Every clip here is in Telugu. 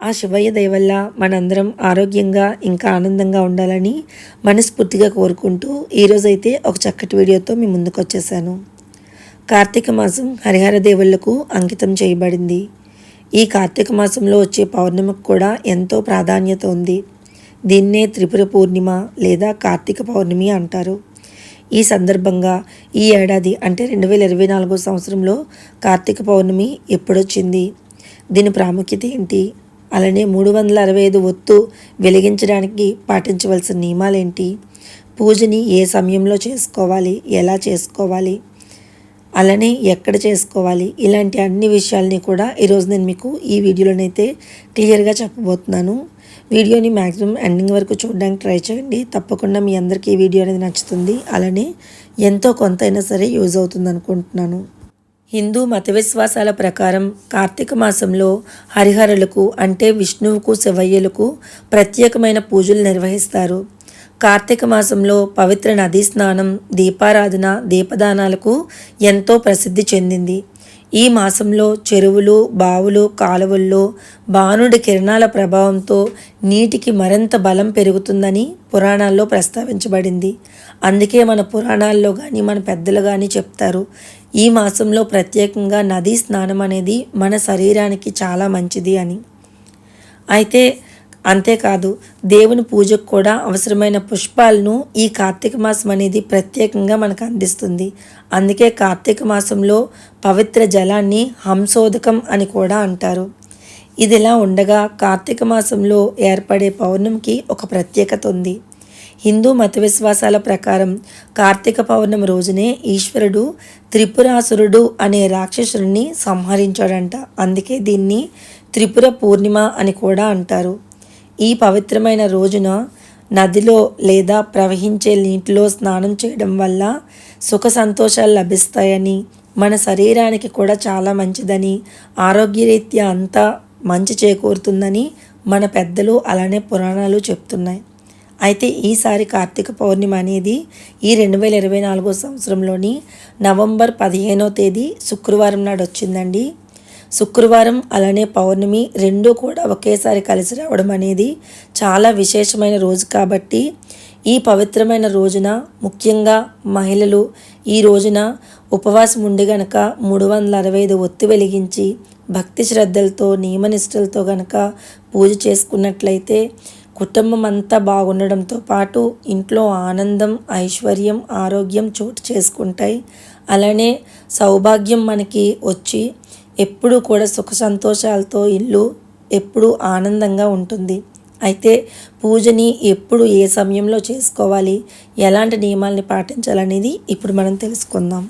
ఆ శివయ్య దయవల్ల మనందరం ఆరోగ్యంగా ఇంకా ఆనందంగా ఉండాలని మనస్ఫూర్తిగా కోరుకుంటూ ఈరోజైతే ఒక చక్కటి వీడియోతో మీ ముందుకు వచ్చేసాను కార్తీక మాసం హరిహర దేవుళ్ళకు అంకితం చేయబడింది. ఈ కార్తీక మాసంలో వచ్చే పౌర్ణమికి కూడా ఎంతో ప్రాధాన్యత ఉంది. దీన్నే త్రిపుర పూర్ణిమ లేదా కార్తీక పౌర్ణమి అంటారు. ఈ సందర్భంగా ఈ ఏడాది అంటే రెండు వేల ఇరవై నాలుగో సంవత్సరంలో కార్తీక పౌర్ణమి ఎప్పుడొచ్చింది? దీని ప్రాముఖ్యత ఏంటి? అలానే మూడు వందల అరవై ఐదు ఒత్తు వెలిగించడానికి పాటించవలసిన నియమాలేంటి? పూజని ఏ సమయంలో చేసుకోవాలి? ఎలా చేసుకోవాలి? అలానే ఎక్కడ చేసుకోవాలి? ఇలాంటి అన్ని విషయాల్ని కూడా ఈరోజు నేను మీకు ఈ వీడియోలోనైతే క్లియర్గా చెప్పబోతున్నాను. వీడియోని మ్యాక్సిమం ఎండింగ్ వరకు చూడడానికి ట్రై చేయండి. తప్పకుండా మీ అందరికీ ఈ వీడియో అనేది నచ్చుతుంది. అలానే ఎంతో కొంత అయినా సరే యూజ్ అవుతుంది అనుకుంటున్నాను. హిందూ మత విశ్వాసాల ప్రకారం కార్తీక మాసంలో హరిహరులకు అంటే విష్ణువుకు శివయ్యలకు ప్రత్యేకమైన పూజలు నిర్వహిస్తారు. కార్తీక మాసంలో పవిత్ర నదీ స్నానం దీపారాధన దీపదానాలకు ఎంతో ప్రసిద్ధి చెందింది. ఈ మాసంలో చెరువులు బావులు కాలువల్లో బాణుడి కిరణాల ప్రభావంతో నీటికి మరింత బలం పెరుగుతుందని పురాణాల్లో ప్రస్తావించబడింది. అందుకే మన పురాణాల్లో కానీ మన పెద్దలు కానీ చెప్తారు. ఈ మాసంలో ప్రత్యేకంగా నదీ స్నానం అనేది మన శరీరానికి చాలా మంచిది అని. అయితే అంతేకాదు దేవుని పూజకు కూడా అవసరమైన పుష్పాలను ఈ కార్తీక మాసం అనేది ప్రత్యేకంగా మనకు అందిస్తుంది. అందుకే కార్తీక మాసంలో పవిత్ర జలాన్ని హంసోదకం అని కూడా అంటారు. ఇదిలా ఉండగా కార్తీక మాసంలో ఏర్పడే పౌర్ణమికి ఒక ప్రత్యేకత ఉంది. హిందూ మత విశ్వాసాల ప్రకారం కార్తీక పౌర్ణమి రోజునే ఈశ్వరుడు త్రిపురాసురుడు అనే రాక్షసుడిని సంహరించాడంట. అందుకే దీన్ని త్రిపుర పూర్ణిమ అని కూడా అంటారు. ఈ పవిత్రమైన రోజున నదిలో లేదా ప్రవహించే నీటిలో స్నానం చేయడం వల్ల సుఖ సంతోషాలు లభిస్తాయని మన శరీరానికి కూడా చాలా మంచిదని ఆరోగ్యరీత్యా అంతా మంచి చేకూరుతుందని మన పెద్దలు అలానే పురాణాలు చెప్తున్నాయి. అయితే ఈసారి కార్తీక పౌర్ణిమ అనేది ఈ రెండు వేల ఇరవై నాలుగో సంవత్సరంలోని నవంబర్ పదిహేనో తేదీ శుక్రవారం నాడు వచ్చిందండి. శుక్రవారం అలానే పౌర్ణమి రెండూ కూడా ఒకేసారి కలిసి రావడం అనేది చాలా విశేషమైన రోజు కాబట్టి ఈ పవిత్రమైన రోజున ముఖ్యంగా మహిళలు ఈ రోజున ఉపవాసం ఉండి గనక మూడు వందల అరవై ఐదు ఒత్తి వెలిగించి భక్తి శ్రద్ధలతో నియమనిష్టలతో గనక పూజ చేసుకున్నట్లయితే కుటుంబం అంతా బాగుండడంతో పాటు ఇంట్లో ఆనందం ఐశ్వర్యం ఆరోగ్యం చోటు చేసుకుంటాయి. అలానే సౌభాగ్యం మనకి వచ్చి ఎప్పుడూ కూడా సుఖ సంతోషాలతో ఇల్లు ఎప్పుడూ ఆనందంగా ఉంటుంది. అయితే పూజని ఎప్పుడు ఏ సమయంలో చేసుకోవాలి? ఎలాంటి నియమాల్ని పాటించాలనేది ఇప్పుడు మనం తెలుసుకుందాం.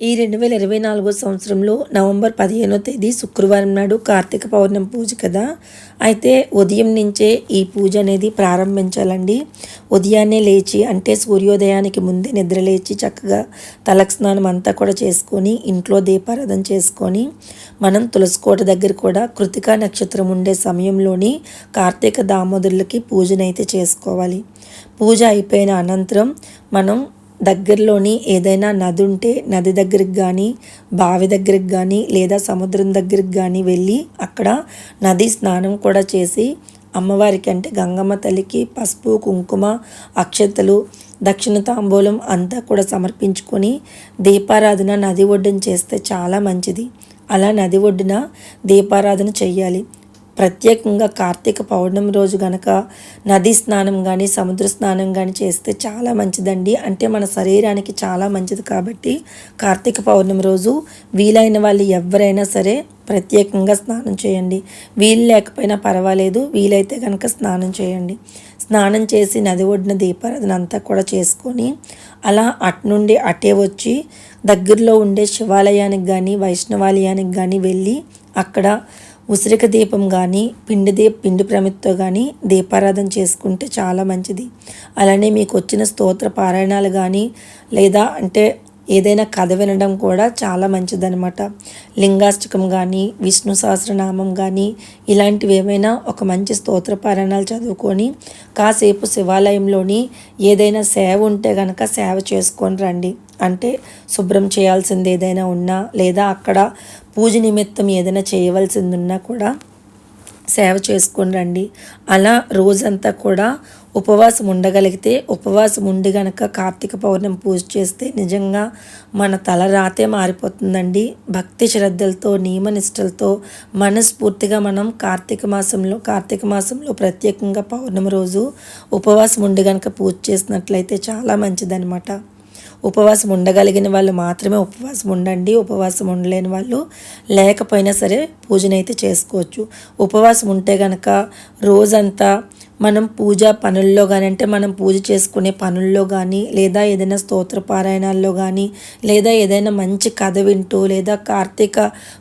ఈ రెండు వేల ఇరవై నాలుగో సంవత్సరంలో నవంబర్ పదిహేనో తేదీ శుక్రవారం నాడు కార్తీక పౌర్ణమి పూజ కదా. అయితే ఉదయం నుంచే ఈ పూజ అనేది ప్రారంభించాలండి. ఉదయాన్నే లేచి అంటే సూర్యోదయానికి ముందే నిద్ర లేచి చక్కగా తలకు స్నానం అంతా కూడా చేసుకొని ఇంట్లో దీపారాధన చేసుకొని మనం తులసికోట దగ్గర కూడా కృతికా నక్షత్రం ఉండే సమయంలోని కార్తీక దామోదరులకి పూజనైతే చేసుకోవాలి. పూజ అయిపోయిన అనంతరం మనం దగ్గరలోని ఏదైనా నది ఉంటే నది దగ్గరికి కానీ బావి దగ్గరికి కానీ లేదా సముద్రం దగ్గరికి కానీ వెళ్ళి అక్కడ నది స్నానం కూడా చేసి అమ్మవారికి అంటే గంగమ్మ తల్లికి పసుపు కుంకుమ అక్షతలు దక్షిణ తాంబూలం అంతా కూడా సమర్పించుకొని దీపారాధన నది ఒడ్డున చేస్తే చాలా మంచిది. అలా నది ఒడ్డున దీపారాధన చేయాలి ప్రత్యేకంగా కార్తీక పౌర్ణమి రోజు గనక నదీ స్నానం కానీ సముద్ర స్నానం కానీ చేస్తే చాలా మంచిదండి. అంటే మన శరీరానికి చాలా మంచిది కాబట్టి కార్తీక పౌర్ణమి రోజు వీలైన వాళ్ళు ఎవరైనా సరే ప్రత్యేకంగా స్నానం చేయండి. వీలు లేకపోయినా పర్వాలేదు వీలైతే కనుక స్నానం చేయండి. స్నానం చేసి నది ఒడ్డిన దీపారాధన అంతా కూడా చేసుకొని అలా అటు నుండి అటే వచ్చి దగ్గరలో ఉండే శివాలయానికి కానీ వైష్ణవాలయానికి కానీ వెళ్ళి అక్కడ ఉసిరిక దీపం కానీ పిండి దీప పిండి ప్రమితో కానీ దీపారాధన చేసుకుంటే చాలా మంచిది. అలానే మీకు వచ్చిన స్తోత్ర పారాయణాలు కానీ లేదా అంటే ఏదైనా కథ వినడం కూడా చాలా మంచిదనమాట లింగాష్టకం కానీ విష్ణు సహస్రనామం కానీ ఇలాంటివి ఏమైనా ఒక మంచి స్తోత్ర పారాయణాలు చదువుకొని కాసేపు శివాలయంలోని ఏదైనా సేవ ఉంటే కనుక సేవ చేసుకొని రండి. అంటే శుభ్రం చేయాల్సింది ఏదైనా ఉన్నా లేదా అక్కడ పూజ నిమిత్తం ఏదైనా చేయవలసింది ఉన్నా కూడా సేవ చేసుకొని రండి. అలా రోజంతా కూడా ఉపవాసం ఉండగలిగితే ఉపవాసం ఉండి గనక కార్తీక పౌర్ణమి పూజ చేస్తే నిజంగా మన తల రాతే మారిపోతుందండి. భక్తి శ్రద్ధలతో నియమనిష్టలతో మనస్ఫూర్తిగా మనం కార్తీక మాసంలో కార్తీక మాసంలో ప్రత్యేకంగా పౌర్ణమి రోజు ఉపవాసం ఉండి గనక పూజ చేసినట్లయితే చాలా మంచిదనమాట ఉపవాసం ఉండగలిగిన వాళ్ళు మాత్రమే ఉపవాసం ఉండండి. ఉపవాసం ఉండలేని వాళ్ళు లేకపోయినా సరే పూజనైతే చేసుకోవచ్చు. ఉపవాసం ఉంటే కనుక రోజంతా మనం పూజ పనుల్లో కానీ అంటే మనం పూజ చేసుకునే పనుల్లో కానీ లేదా ఏదైనా స్తోత్ర పారాయణాల్లో కానీ లేదా ఏదైనా మంచి కథ వింటూ లేదా కార్తీక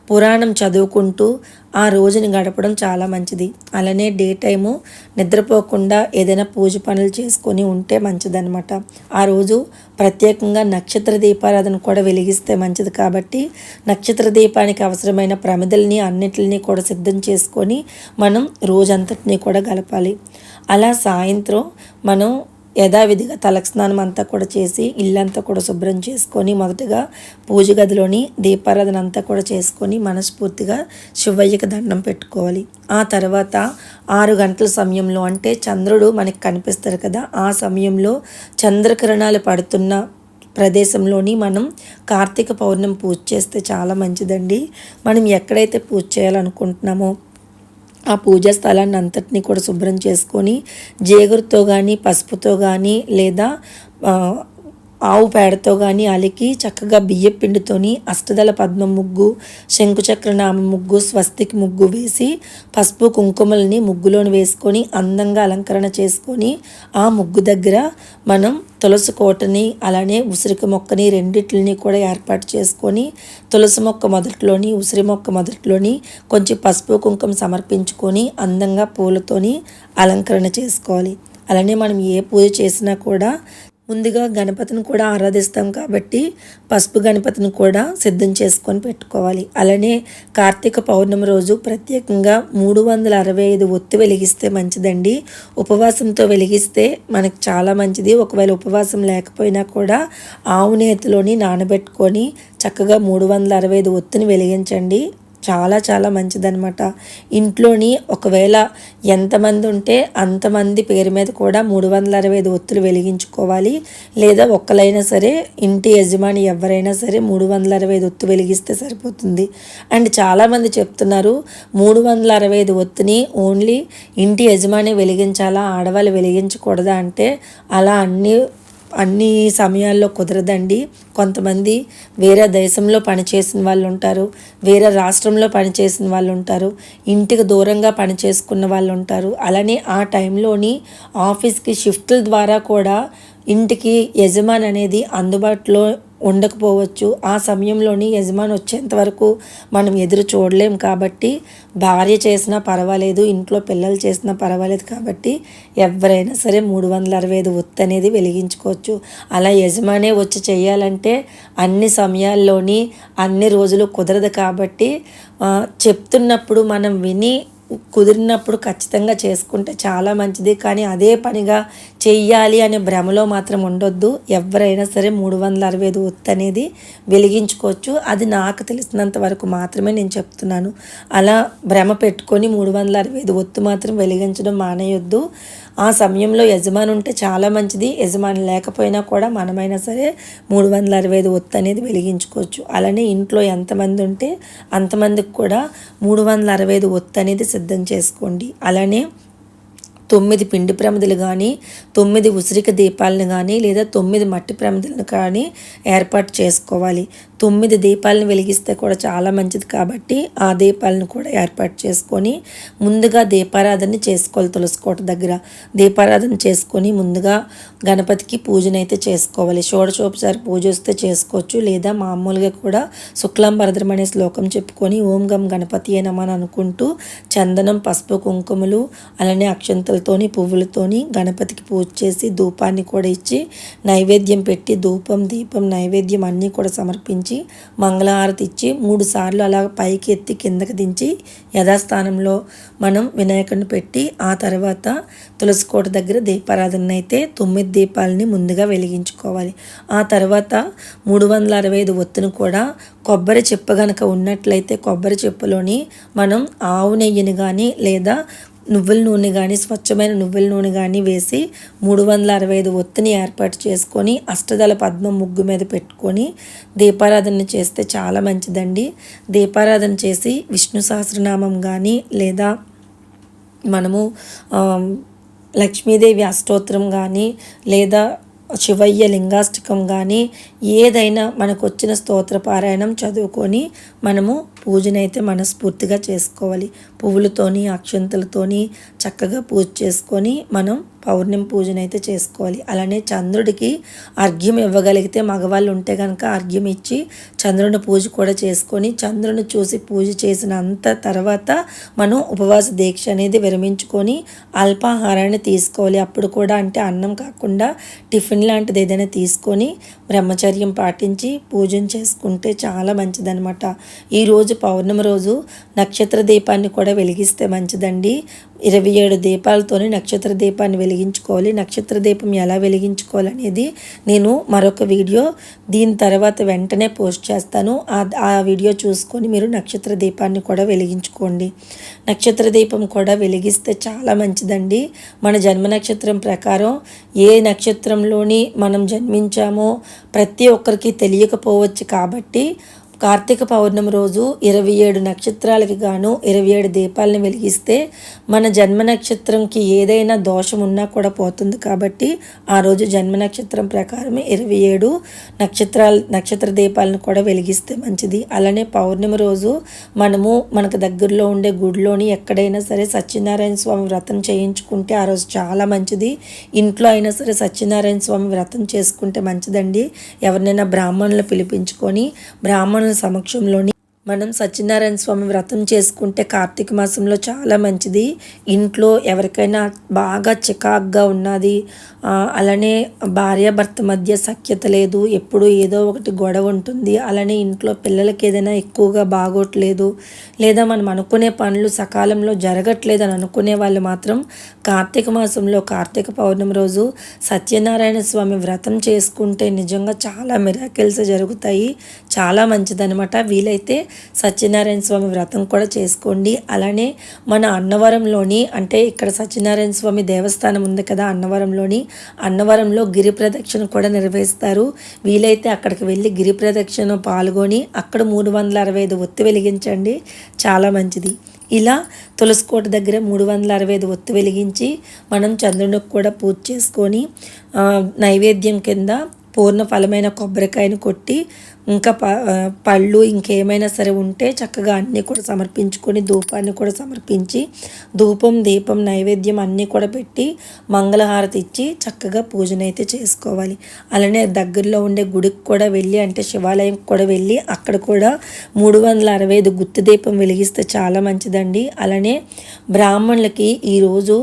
పురాణం చదువుకుంటూ ఆ రోజుని గడపడం చాలా మంచిది. అలానే డే టైము నిద్రపోకుండా ఏదైనా పూజ పనులు చేసుకొని ఉంటే మంచిదన్నమాట. ఆ రోజు ప్రత్యేకంగా నక్షత్ర దీపారాధన కూడా వెలిగిస్తే మంచిది కాబట్టి నక్షత్ర దీపానికి అవసరమైన ప్రమిదల్ని అన్నిటిని కూడా సిద్ధం చేసుకొని మనం రోజంతటినీ కూడా గలపాలి. అలా సాయంత్రం మనం యథావిధిగా తలస్నానం అంతా కూడా చేసి ఇల్లంతా కూడా శుభ్రం చేసుకొని మొదటగా పూజ గదిలోని దీపారాధన అంతా కూడా చేసుకొని మనస్ఫూర్తిగా శివయ్యకి దండం పెట్టుకోవాలి. ఆ తర్వాత ఆరు గంటల సమయంలో అంటే చంద్రుడు మనకి కనిపిస్తారు కదా ఆ సమయంలో చంద్రకిరణాలు పడుతున్న ప్రదేశంలోని మనం కార్తీక పౌర్ణమి పూజ చేస్తే చాలా మంచిదండి. మనం ఎక్కడైతే పూజ చేయాలనుకుంటున్నామో ఆ పూజా స్థలాన్ని అంతటినీ కూడా శుభ్రం చేసుకొని జేగురుతో కానీ పసుపుతో కానీ లేదా ఆవు పేడతో కానీ అలికి చక్కగా బియ్య పిండితోని అష్టదళ పద్మ ముగ్గు శంకుచక్ర నామ ముగ్గు స్వస్తికి ముగ్గు వేసి పసుపు కుంకుమల్ని ముగ్గులోని వేసుకొని అందంగా అలంకరణ చేసుకొని ఆ ముగ్గు దగ్గర మనం తులసి కోటని అలానే ఉసిరికి మొక్కని రెండిట్లని కూడా ఏర్పాటు చేసుకొని తులసి మొక్క మొదట్లోని ఉసిరి మొక్క మొదట్లోని కొంచెం పసుపు కుంకుమ సమర్పించుకొని అందంగా పూలతోని అలంకరణ చేసుకోవాలి. అలానే మనం ఏ పూజ చేసినా కూడా ముందుగా గణపతిని కూడా ఆరాధిస్తాం కాబట్టి పసుపు గణపతిని కూడా సిద్ధం చేసుకొని పెట్టుకోవాలి. అలానే కార్తీక పౌర్ణమి రోజు ప్రత్యేకంగా మూడు వందల అరవై ఐదు ఒత్తి వెలిగిస్తే మంచిదండి. ఉపవాసంతో వెలిగిస్తే మనకు చాలా మంచిది. ఒకవేళ ఉపవాసం లేకపోయినా కూడా ఆవు నేతిలోని నానబెట్టుకొని చక్కగా మూడు వందల అరవై ఐదు ఒత్తిని వెలిగించండి. చాలా చాలా మంచిదనమాట ఇంట్లోని ఒకవేళ ఎంతమంది ఉంటే అంతమంది పేరు మీద కూడా మూడు వందల అరవై ఐదు ఒత్తులు వెలిగించుకోవాలి. లేదా ఒక్కలైనా సరే ఇంటి యజమాని ఎవరైనా సరే మూడు వందల అరవై ఐదు ఒత్తు వెలిగిస్తే సరిపోతుంది. అండ్ చాలామంది చెప్తున్నారు మూడు వందల అరవై ఐదు ఒత్తుని ఓన్లీ ఇంటి యజమాని వెలిగించాలా ఆడవాళ్ళు వెలిగించకూడదా అంటే అలా అన్నీ అన్ని సమయాల్లో కుదరదండి. కొంతమంది వేరే దేశంలో పనిచేసిన వాళ్ళు ఉంటారు వేరే రాష్ట్రంలో పనిచేసిన వాళ్ళు ఉంటారు ఇంటికి దూరంగా పనిచేసుకున్న వాళ్ళు ఉంటారు అలానే ఆ టైంలోని ఆఫీస్కి షిఫ్ట్ల ద్వారా కూడా ఇంటికి యజమాని అనేది అందుబాటులో ఉండకపోవచ్చు. ఆ సమయంలోని యజమాని వచ్చేంత వరకు మనం ఎదురు చూడలేం కాబట్టి భార్య చేసినా పర్వాలేదు ఇంట్లో పిల్లలు చేసినా పర్వాలేదు కాబట్టి ఎవరైనా సరే మూడు వందల అరవై ఐదు ఒత్తి అనేది వెలిగించుకోవచ్చు. అలా యజమానే వచ్చి చేయాలంటే అన్ని సమయాల్లోని అన్ని రోజులు కుదరదు కాబట్టి చెప్తున్నప్పుడు మనం విని కుదిరినప్పుడు ఖచ్చితంగా చేసుకుంటే చాలా మంచిది. కానీ అదే పనిగా చెయ్యాలి అనే భ్రమలో మాత్రం ఉండొద్దు. ఎవరైనా సరే మూడు వందల అరవై ఐదు ఒత్తు అనేది వెలిగించుకోవచ్చు. అది నాకు తెలిసినంత వరకు మాత్రమే నేను చెప్తున్నాను. అలా భ్రమ పెట్టుకొని మూడు వందల అరవై ఐదు ఒత్తు మాత్రం వెలిగించడం మానేయొద్దు. ఆ సమయంలో యజమాని ఉంటే చాలా మంచిది. యజమాని లేకపోయినా కూడా మనమైనా సరే మూడు వందల అరవై ఐదు ఒత్తు అనేది వెలిగించుకోవచ్చు. అలానే ఇంట్లో ఎంతమంది ఉంటే అంతమందికి కూడా మూడు వందల అరవై ఐదు ఒత్తు అనేది సిద్ధం చేసుకోండి. అలానే తొమ్మిది పిండి ప్రమిదలు కానీ తొమ్మిది ఉసిరిక దీపాలను కానీ లేదా తొమ్మిది మట్టి ప్రమిదలను కానీ ఏర్పాటు చేసుకోవాలి. తొమ్మిది దీపాలను వెలిగిస్తే కూడా చాలా మంచిది కాబట్టి ఆ దీపాలను కూడా ఏర్పాటు చేసుకొని ముందుగా దీపారాధన చేసుకోవాలి తులసికోట దగ్గర. దీపారాధన చేసుకొని ముందుగా గణపతికి పూజనైతే చేసుకోవాలి. షోడశోపచారి పూజ వస్తే చేసుకోవచ్చు. లేదా మామూలుగా కూడా శుక్లం భరద్రం అనే శ్లోకం చెప్పుకొని ఓం గం గణపతి అని అనుకుంటూ చందనం పసుపు కుంకుమలు అలానే అక్షంతలు అక్షంతలతోని పువ్వులతోని గణపతికి పూజ చేసి ధూపాన్ని కూడా ఇచ్చి నైవేద్యం పెట్టి ధూపం దీపం నైవేద్యం అన్నీ కూడా సమర్పించి మంగళహారతి ఇచ్చి మూడు సార్లు అలా పైకి ఎత్తి కిందకి దించి యథాస్థానంలో మనం వినాయకుడిని పెట్టి ఆ తర్వాత తులసి కోట దగ్గర దీపారాధన అయితే తొమ్మిది దీపాలని ముందుగా వెలిగించుకోవాలి. ఆ తర్వాత మూడు వందల అరవై ఐదు ఒత్తును కూడా కొబ్బరి చెప్ప గనక ఉన్నట్లయితే కొబ్బరి చెప్పులోని మనం ఆవు నెయ్యిని కానీ లేదా నువ్వుల నూనె కానీ స్వచ్ఛమైన నువ్వుల నూనె కానీ వేసి మూడు వందల అరవై ఐదు ఒత్తిని ఏర్పాటు చేసుకొని అష్టదళ పద్మం ముగ్గు మీద పెట్టుకొని దీపారాధన చేస్తే చాలా మంచిదండి. దీపారాధన చేసి విష్ణు సహస్రనామం కానీ లేదా మనము లక్ష్మీదేవి అష్టోత్తరం కానీ లేదా శివయ్య లింగాష్టకం కానీ ఏదైనా మనకు వచ్చిన స్తోత్ర పారాయణం చదువుకొని మనము పూజనైతే మనస్ఫూర్తిగా చేసుకోవాలి. పువ్వులతోని అక్షంతలతోని చక్కగా పూజ చేసుకొని మనం పౌర్ణమి పూజనైతే చేసుకోవాలి. అలానే చంద్రుడికి అర్ఘ్యం ఇవ్వగలిగితే మగవాళ్ళు ఉంటే కనుక అర్ఘ్యం ఇచ్చి చంద్రుని పూజ కూడా చేసుకొని చంద్రుని చూసి పూజ చేసిన అంత తర్వాత మనం ఉపవాస దీక్ష అనేది విరమించుకొని అల్పాహారాన్ని తీసుకోవాలి. అప్పుడు కూడా అంటే అన్నం కాకుండా టిఫిన్ లాంటిది ఏదైనా తీసుకొని బ్రహ్మచర్యం పాటించి పూజను చేసుకుంటే చాలా మంచిదనమాట ఈరోజు రోజు పౌర్ణమి రోజు నక్షత్ర దీపాన్ని కూడా వెలిగిస్తే మంచిదండి. ఇరవై ఏడు దీపాలతోని నక్షత్ర దీపాన్ని వెలిగించుకోవాలి. నక్షత్ర దీపం ఎలా వెలిగించుకోవాలనేది నేను మరొక వీడియో దీని తర్వాత వెంటనే పోస్ట్ చేస్తాను. ఆ వీడియో చూసుకొని మీరు నక్షత్ర దీపాన్ని కూడా వెలిగించుకోండి. నక్షత్ర దీపం కూడా వెలిగిస్తే చాలా మంచిదండి. మన జన్మ నక్షత్రం ప్రకారం ఏ నక్షత్రంలోని మనం జన్మించామో ప్రతి ఒక్కరికి తెలియకపోవచ్చు కాబట్టి కార్తీక పౌర్ణమి రోజు ఇరవై ఏడు నక్షత్రాలకి గాను ఇరవై ఏడు దీపాలను వెలిగిస్తే మన జన్మ నక్షత్రంకి ఏదైనా దోషం ఉన్నా కూడా పోతుంది కాబట్టి ఆ రోజు జన్మ నక్షత్రం ప్రకారమే ఇరవై ఏడు నక్షత్రాలు నక్షత్ర దీపాలను కూడా వెలిగిస్తే మంచిది. అలానే పౌర్ణమి రోజు మనము మనకు దగ్గరలో ఉండే గుడిలోని ఎక్కడైనా సరే సత్యనారాయణ స్వామి వ్రతం చేయించుకుంటే ఆ రోజు చాలా మంచిది. ఇంట్లో అయినా సరే సత్యనారాయణ స్వామి వ్రతం చేసుకుంటే మంచిదండి. ఎవరినైనా బ్రాహ్మణులు పిలిపించుకొని బ్రాహ్మణులు సమక్షంలోని మనం సత్యనారాయణ స్వామి వ్రతం చేసుకుంటే కార్తీక మాసంలో చాలా మంచిది. ఇంట్లో ఎవరికైనా బాగా చికాగ్గా ఉన్నది. అలానే భార్యాభర్త మధ్య సఖ్యత లేదు. ఎప్పుడు ఏదో ఒకటి గొడవ ఉంటుంది. అలానే ఇంట్లో పిల్లలకి ఏదైనా ఎక్కువగా బాగోట్లేదు. లేదా మనం అనుకునే పనులు సకాలంలో జరగట్లేదు అని అనుకునే వాళ్ళు మాత్రం కార్తీక మాసంలో కార్తీక పౌర్ణమి రోజు సత్యనారాయణ స్వామి వ్రతం చేసుకుంటే నిజంగా చాలా మిరాకిల్స్ జరుగుతాయి. చాలా మంచిదనమాట వీలైతే సత్యనారాయణ స్వామి వ్రతం కూడా చేసుకోండి. అలానే మన అన్నవరంలోని అంటే ఇక్కడ సత్యనారాయణ స్వామి దేవస్థానం ఉంది కదా అన్నవరంలోని అన్నవరంలో గిరి ప్రదక్షిణ కూడా నిర్వహిస్తారు. వీలైతే అక్కడికి వెళ్ళి గిరి ప్రదక్షిణ పాల్గొని అక్కడ మూడు వందల అరవై ఐదు ఒత్తి వెలిగించండి. చాలా మంచిది. ఇలా తులసికోట దగ్గర మూడు వందల అరవై ఐదు ఒత్తి వెలిగించి మనం చంద్రునికి కూడా పూజ చేసుకొని నైవేద్యం కింద పూర్ణ ఫలమైన కొబ్బరికాయను కొట్టి ఇంకా ప పళ్ళు ఇంకేమైనా సరే ఉంటే చక్కగా అన్నీ కూడా సమర్పించుకొని ధూపాన్ని కూడా సమర్పించి ధూపం దీపం నైవేద్యం అన్నీ కూడా పెట్టి మంగళహారతి ఇచ్చి చక్కగా పూజనైతే చేసుకోవాలి. అలానే దగ్గరలో ఉండే గుడికి కూడా వెళ్ళి అంటే శివాలయం కూడా వెళ్ళి అక్కడ కూడా మూడు వందల అరవై ఐదు గుత్తి దీపం వెలిగిస్తే చాలా మంచిదండి. అలానే బ్రాహ్మణులకి ఈరోజు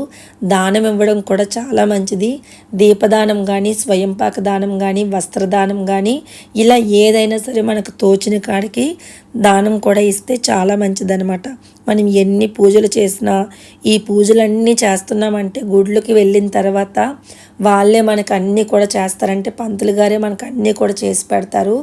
దానం ఇవ్వడం కూడా చాలా మంచిది. దీపదానం కానీ స్వయంపాక దానం కానీ వస్త్రదానం కానీ ఇలా ఏదైనా అయినా సరే మనకు తోచిన కాడికి దానం కూడా ఇస్తే చాలా మంచిదనమాట మనం ఎన్ని పూజలు చేసినా ఈ పూజలన్నీ చేస్తున్నామంటే గుడ్లకి వెళ్ళిన తర్వాత వాళ్ళే మనకు అన్నీ కూడా చేస్తారంటే పంతులు గారే మనకు అన్నీ కూడా చేసి పెడతారు.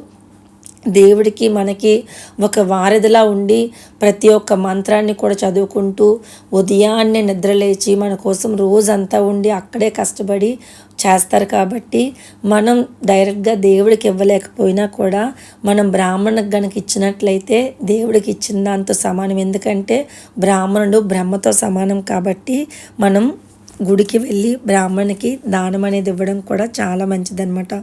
దేవుడికి మనకి ఒక వారధిలా ఉండి ప్రతి ఒక్క మంత్రాన్ని కూడా చదువుకుంటూ ఉదయాన్నే నిద్రలేచి మన కోసం రోజంతా ఉండి అక్కడే కష్టపడి చేస్తారు కాబట్టి మనం డైరెక్ట్గా దేవుడికి ఇవ్వలేకపోయినా కూడా మనం బ్రాహ్మణకు గనక ఇచ్చినట్లయితే దేవుడికి ఇచ్చిన దాంతో సమానం. ఎందుకంటే బ్రాహ్మణుడు బ్రహ్మతో సమానం కాబట్టి మనం గుడికి వెళ్ళి బ్రాహ్మణికి దానం అనేది ఇవ్వడం కూడా చాలా మంచిదన్నమాట.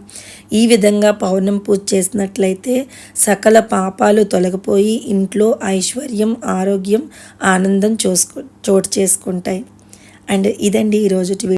ఈ విధంగా పౌర్ణం పూజ చేసినట్లయితే సకల పాపాలు తొలగిపోయి ఇంట్లో ఐశ్వర్యం ఆరోగ్యం ఆనందం చూసుకో చోటు చేసుకుంటాయి. అండ్ ఇదండి ఈరోజు